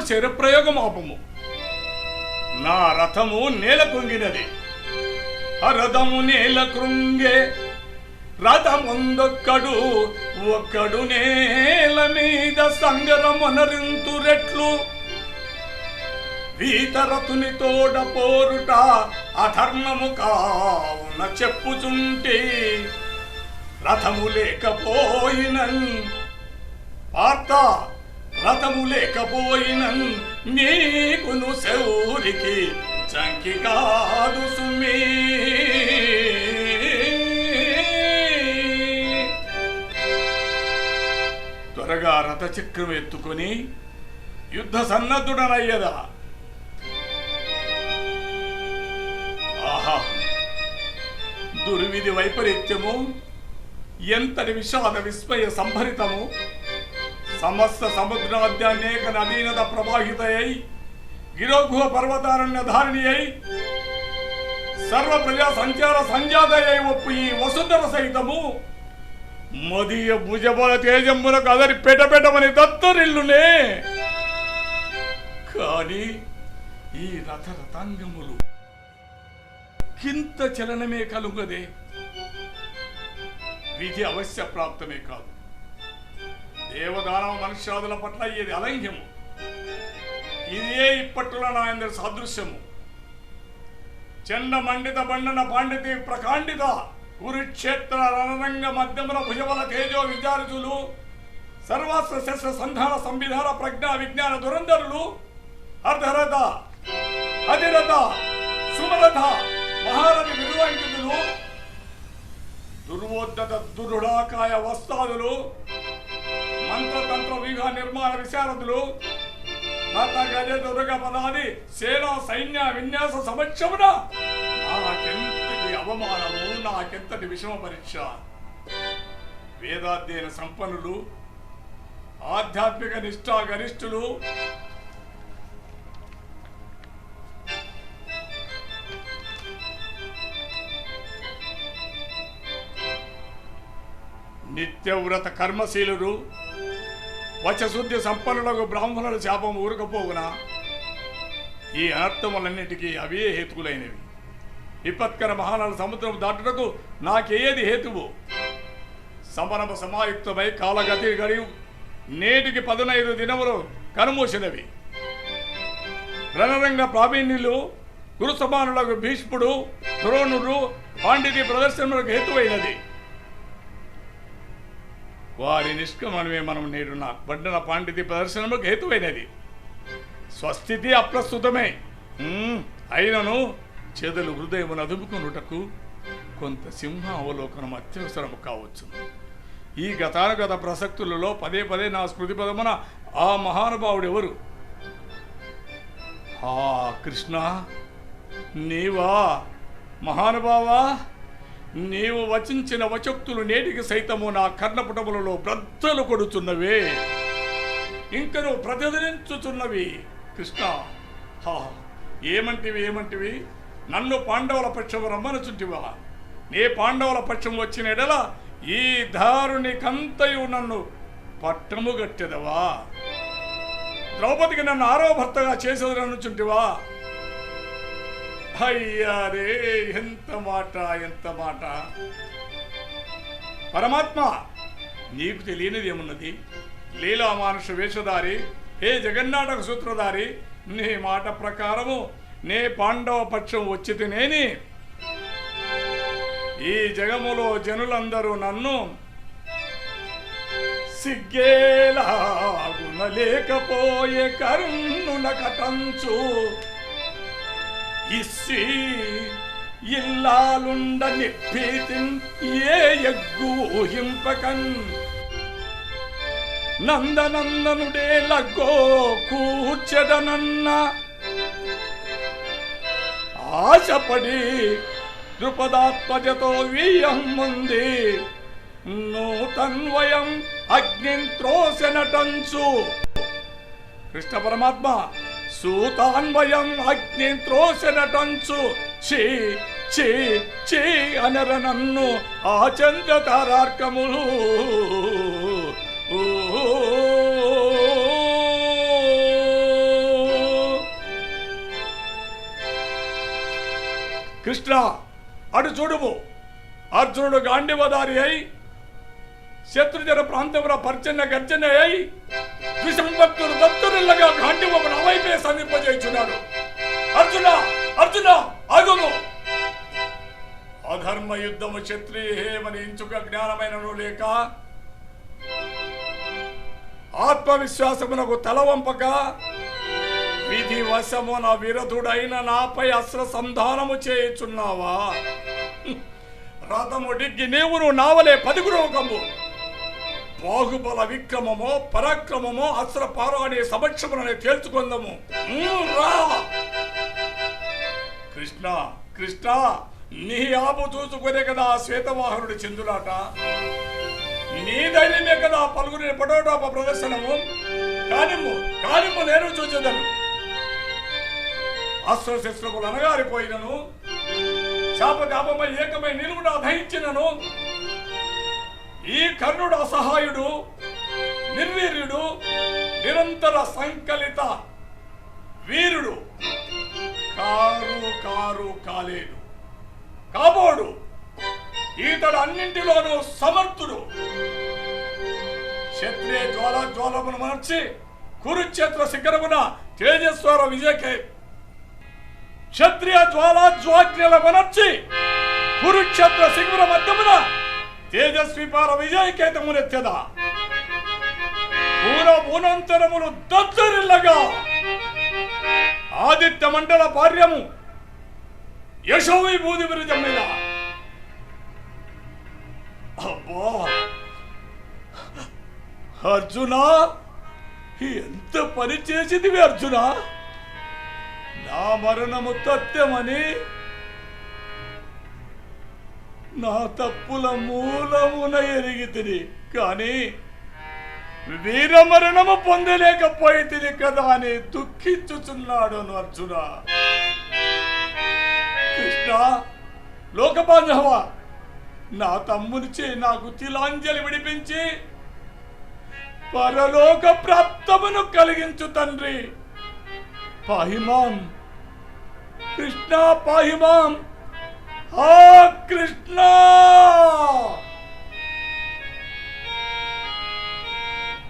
ముహూర్త శరప్రయోగమాపము ఆపము నా రథము నేల కృంగినది. రథము నేల కృంగే రథముందొక్కడు ఒక్కడు నేల మీద సంగరమనరింతురెట్లు వీతరతుని తోడ పోరుట అధర్మము కావున చెప్పుచుంటే రథము లేకపోయినన్. పార్త రథము లేకపోయినన్ నీకును శౌరికి చంకి కాదు సుమీ. త్వరగా రథచక్రం ఎత్తుకొని యుద్ధ సన్నద్ధుడనయ్యదా? ఆహా! దుర్విధి వైపరీత్యము ఎంతటి విషాద విస్మయ సంభరితము? సమస్త సముద్రాద్య అనేక నదీనద ప్రవాహితయై గిరోగుహ పర్వతారణ్య ధారిణి అయి సర్వ ప్రజా సంచార సంజాతయై ఒప్పు ఈ వసుంధర సహితము మదీయ భుజబల తేజమ్ములకు అదరి పెటపెటమని దత్తరిల్లునే. కానీ ఈ రథరథాంగములు కింత చలనమే కలుగదే. విధి అవశ్య ప్రాప్తమే కాదు. దేవదానవ మనుష్యాదుల పట్ల ఇది అలంఘ్యము ఇదే ఇప్పట్లో నాయందరి సాదృశ్యము. చండ మండిత బండన పాండితి ప్రకాండిత కురుక్షేత్ర రణరంగ మధ్యముల భుజబల తేజో విద్యార్థులు సర్వాస్త్ర శస్త్ర సంధాన సంవిధాన ప్రజ్ఞా విజ్ఞాన దురంధరులు అర్ధరథ అధిరథ సుమరథ మహారథి విరుదంకితులు దుర్వోద్ధత దురుడాకాయ వస్తాదులు మంత్రతంత్ర వ్యూహ నిర్మాణ విశారదులు రథ గజ పదాది సేనా సైన్య విన్యాస సమక్షమున నాకెంతటి అవమానము నాకెంతటి విషమ పరీక్ష? వేదాధ్యయన సంపన్నులు ఆధ్యాత్మిక నిష్ఠా గరిష్ఠులు నిత్యవ్రత కర్మశీలుడు వచశుద్ధి సంపన్నులకు బ్రాహ్మణుల శాపం ఊరకపోవునా? ఈ అనర్థములన్నిటికీ అవే హేతువులైనవి విపత్కర మహానాల సముద్రం దాటుటకు నాకేది హేతువు? సమరమ సమాయుక్తమై కాలగతి గడి నేటికి పదునైదు దినములు కనుమూసినవి. రణరంగ ప్రావీణ్యులు గురు సమానులకు భీష్ముడు ద్రోణుడు పాండితి ప్రదర్శనలకు హేతువైనది. వారి నిష్క్రమణమే మనం నేడు నా పడ్డన పాండితి ప్రదర్శనకు హేతువైనది. స్వస్థితి అప్రస్తుతమే. అయినను చెదలు హృదయమును అదుపుకొనుటకు కొంత సింహ అవలోకనం అత్యవసరము కావచ్చు. ఈ గతానుగత ప్రసక్తులలో పదే పదే నా స్మృతి పదమున ఆ మహానుభావుడు ఎవరు? ఆ కృష్ణ నీవా మహానుభావా? నీవు వచించిన వచక్తులు నేటికి సైతము నా కర్ణపుటములలో బ్రద్దలు కొడుచున్నవే ఇంకను ప్రతిదించుచున్నవి కృష్ణ హా ఏమంటివి ఏమంటివి? నన్ను పాండవుల పక్షము రమ్మనుచుంటివా? నీ పాండవుల పక్షం వచ్చిన ఎడల ఈ దారునికంతయు నన్ను పట్టము గట్టెదవా? ద్రౌపదికి నన్ను ఆరో భర్తగా చేసేదనుచుంటివా అయ్యారే ఎంత మాట ఎంత మాట. పరమాత్మ నీకు తెలియనిది ఏమున్నది? లీలా మానుష వేషధారి హే జగన్నాటక సూత్రధారి నీ మాట ప్రకారము నే పాండవ పక్షం వచ్చి తినేని ఈ జగములో జనులందరూ నన్ను సిగ్గేలాగున లేకపోయే కరుణుల కటంచు ఇస్సి ఇల్లాలుండ నిప్పీతిన్ ఏ ఎగ్గు ఊహింపకన్. నందనందనుడే లగ్గో కూర్చెదనన్న. ఆశపడి ద్రుపదాత్మజతో వీయం ముంది నూతన్వయం అగ్నింత్రోసెనటంచు కృష్ణ పరమాత్మ సూతాన్వయం అగ్ని త్రోసనటంచు చీ చీ చీ అనర నన్ను ఆచంద్ర తారార్కములు కృష్ణ అటు చూడుము. అర్జునుడు గాండివదారి అయి శత్రుజన ప్రాంతముల పర్చన్న గర్జన అయి విషంభక్తుడు దత్తురిల్లగా గాండివమును అవైపే సమీపజేయుచున్నాడు. అర్జున అర్జున అగును అధర్మ యుద్ధము క్షత్రియేమని ఇంచుక జ్ఞానమైనను లేక ఆత్మవిశ్వాసమునకు తలవంపక విధి వశమున విరధుడైన నాపై అస్త్ర సంధానము చేయుచున్నావా? రథము డిగ్గి నీవును నావలే పదుగురోగము బాహుబల విక్రమమో పరాక్రమమో అస్త్ర పారాణి సమక్షముననే తేల్చుకుందాము. రా! కృష్ణ కృష్ణ నీ ఆపు చూసుకునే కదా శ్వేతవాహనుడి చిందులాట. నీ ధైర్యమే కదా పలుగురి పటోటాప ప్రదర్శనము. కానిమ్ము కానిమ్ము నేను చూచేదను. అస్త్రశస్త్రములు అనగారిపోయినను శాపతాపమై ఏకమై నిలువున దహించినను ఈ కర్ణుడు అసహాయుడు నిర్వీర్యుడు నిరంతర సంకలిత వీరుడు. కారు కారు కాలేడు కాబోడు ఈతడు అన్నింటిలోనూ సమర్థుడు. క్షత్రియ జ్వాల జ్వాలమును మార్చి కురుక్షేత్ర శిఖరమున తేజస్వర విజయకే. క్షత్రియ జ్వాల జ్వాజ్ఞల మనర్చి కురుక్షేత్ర శిఖర మధ్యమున తేజస్వి పార విజయకేతమునెత్తెదా పూర పూనంతరములు దద్దరిల్లగా. ఆదిత్య మండల భార్యము యశోవి బూది విరుజం మీద. అబ్బా! అర్జున ఎంత పని చేసింది అర్జున? నా మరణము తత్యమని నా తప్పుల మూలమున ఎరిగి తిని కానీ వీరమరణము పొందలేకపోయి తిని కదా అని దుఃఖించుచున్నాడు అర్జున. కృష్ణ లోకబాంధవ నా తమ్మునిచే నాకు తిలాంజలి విడిపించి పరలోక ప్రాప్తమును కలిగించు తండ్రి. పాహిమాం కృష్ణ పాహిమాం. ఆ కృష్ణ